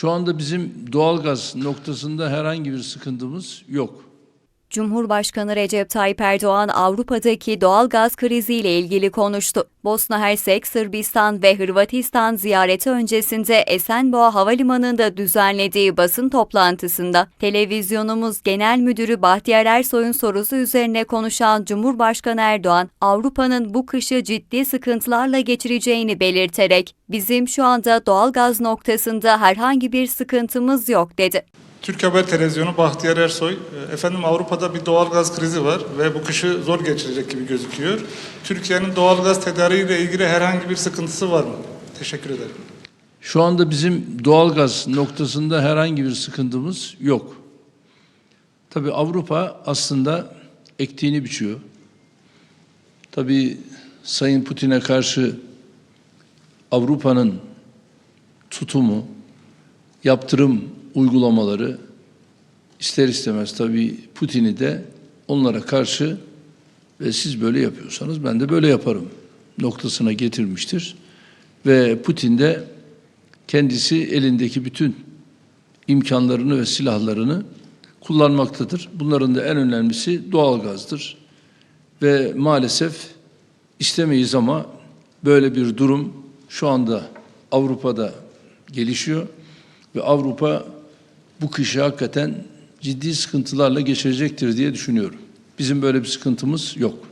Şu anda bizim doğalgaz noktasında herhangi bir sıkıntımız yok. Cumhurbaşkanı Recep Tayyip Erdoğan Avrupa'daki doğal gaz kriziyle ilgili konuştu. Bosna Hersek, Sırbistan ve Hırvatistan ziyareti öncesinde Esenboğa Havalimanı'nda düzenlediği basın toplantısında televizyonumuz Genel Müdürü Bahtiyar Ersoy'un sorusu üzerine konuşan Cumhurbaşkanı Erdoğan, Avrupa'nın bu kışı ciddi sıkıntılarla geçireceğini belirterek, bizim şu anda doğal gaz noktasında herhangi bir sıkıntımız yok dedi. Türk Haber Televizyonu Bahtiyar Ersoy, e, efendim Avrupa'da bir doğalgaz krizi var ve bu kışı zor geçirecek gibi gözüküyor. Türkiye'nin doğalgaz tedariğiyle ilgili herhangi bir sıkıntısı var mı? Teşekkür ederim. Şu anda bizim doğalgaz noktasında herhangi bir sıkıntımız yok. Tabii Avrupa aslında ektiğini biçiyor. Tabii Sayın Putin'e karşı Avrupa'nın tutumu, yaptırım uygulamaları ister istemez tabii Putin'i de onlara karşı ve siz böyle yapıyorsanız ben de böyle yaparım noktasına getirmiştir. Ve Putin de kendisi elindeki bütün imkanlarını ve silahlarını kullanmaktadır. Bunların da en önemlisi doğalgazdır. Ve maalesef istemeyiz ama böyle bir durum şu anda Avrupa'da gelişiyor ve Avrupa bu kışı hakikaten ciddi sıkıntılarla geçirecektir diye düşünüyorum. Bizim böyle bir sıkıntımız yok.